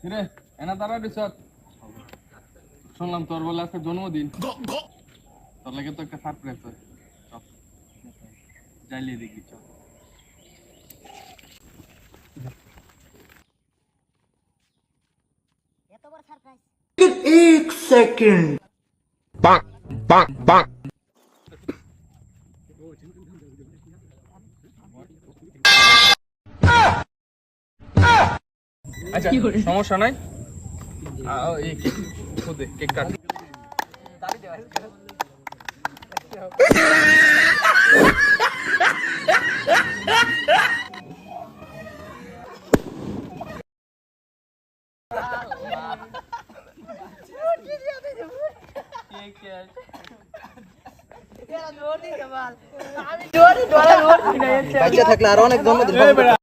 কিরে এনা তারা রিসর্ট শুনলাম তোর বলে আজকে জন্মদিন। তোর লাগে তো একটা সারপ্রাইজ হয়। চল। দেখি চল। এত বড় সারপ্রাইজ আচ্ছা সমস্যা নাই। Cake cut. বাচ্চা থাকলে আরও অনেক করতে